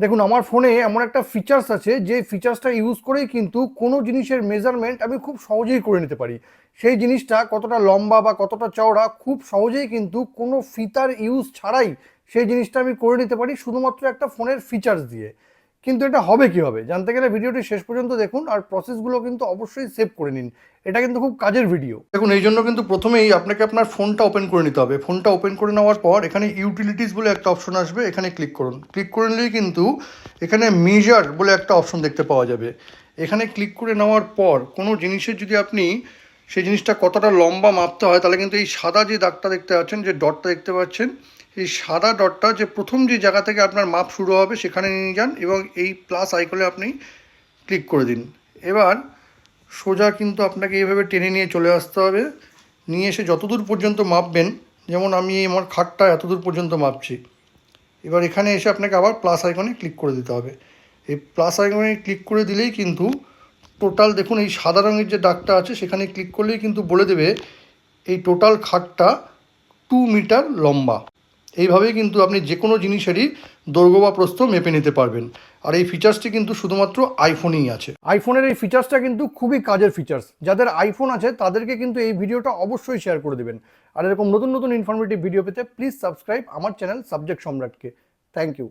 দেখুন, আমার ফোনে এমন একটা ফিচার্স আছে যে ফিচার্সটা ইউজ করেই কিন্তু কোনো জিনিসের মেজারমেন্ট আমি খুব সহজেই করে নিতে পারি। সেই জিনিসটা কতটা লম্বা বা কতটা চওড়া খুব সহজেই কিন্তু কোনো ফিতার ইউজ ছাড়াই সেই জিনিসটা আমি করে নিতে পারি শুধুমাত্র একটা ফোনের ফিচার্স দিয়ে। কিন্তু এটা হবে কীভাবে জানতে গেলে ভিডিওটি শেষ পর্যন্ত দেখুন আর প্রসেসগুলো কিন্তু অবশ্যই সেভ করে নিন। এটা কিন্তু খুব কাজের ভিডিও দেখুন, এই জন্য কিন্তু প্রথমেই আপনাকে আপনার ফোনটা ওপেন করে নিতে হবে। ফোনটা ওপেন করে নেওয়ার পর এখানে ইউটিলিটিস বলে একটা অপশন আসবে, এখানে ক্লিক করুন। ক্লিক করে নিলেই কিন্তু এখানে মেজার বলে একটা অপশন দেখতে পাওয়া যাবে। এখানে ক্লিক করে নেওয়ার পর কোনো জিনিসের যদি আপনি সেই জিনিসটা কতটা লম্বা মাপতে হয়, তাহলে কিন্তু এই সাদা যে দাগটা দেখতে পাচ্ছেন, যে ডটটা দেখতে পাচ্ছেন এই সাদা ডটটা যে প্রথম যে জায়গা থেকে আপনার মাপ শুরু হবে, সেখানে নিয়ে যান এবং এই প্লাস আইকনে আপনি ক্লিক করে দিন। এবার সোজা কিন্তু আপনাকে এইভাবে টেনে নিয়ে চলে আসতে হবে। নিয়ে এসে যতদূর পর্যন্ত মাপবেন, যেমন আমি আমার খাটটা এতদূর পর্যন্ত মাপছি। এবার এখানে এসে আপনাকে আবার প্লাস আইকনে ক্লিক করে দিতে হবে। এই প্লাস আইকনে ক্লিক করে দিলেই কিন্তু টোটাল দেখুন এই সাদা রঙের যে ডাকটা আছে, সেখানে ক্লিক করলেই কিন্তু বলে দেবে এই টোটাল খাটটা টু মিটার লম্বা। এইভাবেই কিন্তু আপনি যে কোনো জিনিসেরই দৈর্ঘ্য বা প্রস্থ মেপে নিতে পারবেন। আর এই ফিচার্সটি কিন্তু শুধুমাত্র আইফোনেই আছে। আইফোনের এই ফিচার্সটা কিন্তু খুবই কাজের ফিচার্স যাদের আইফোন আছে, তাদেরকে কিন্তু এই ভিডিওটা অবশ্যই শেয়ার করে দেবেন। আর এরকম নতুন নতুন ইনফরমেটিভ ভিডিও পেতে প্লিজ সাবস্ক্রাইব আমার চ্যানেল সাবজেক্ট সম্রাটকে। Thank you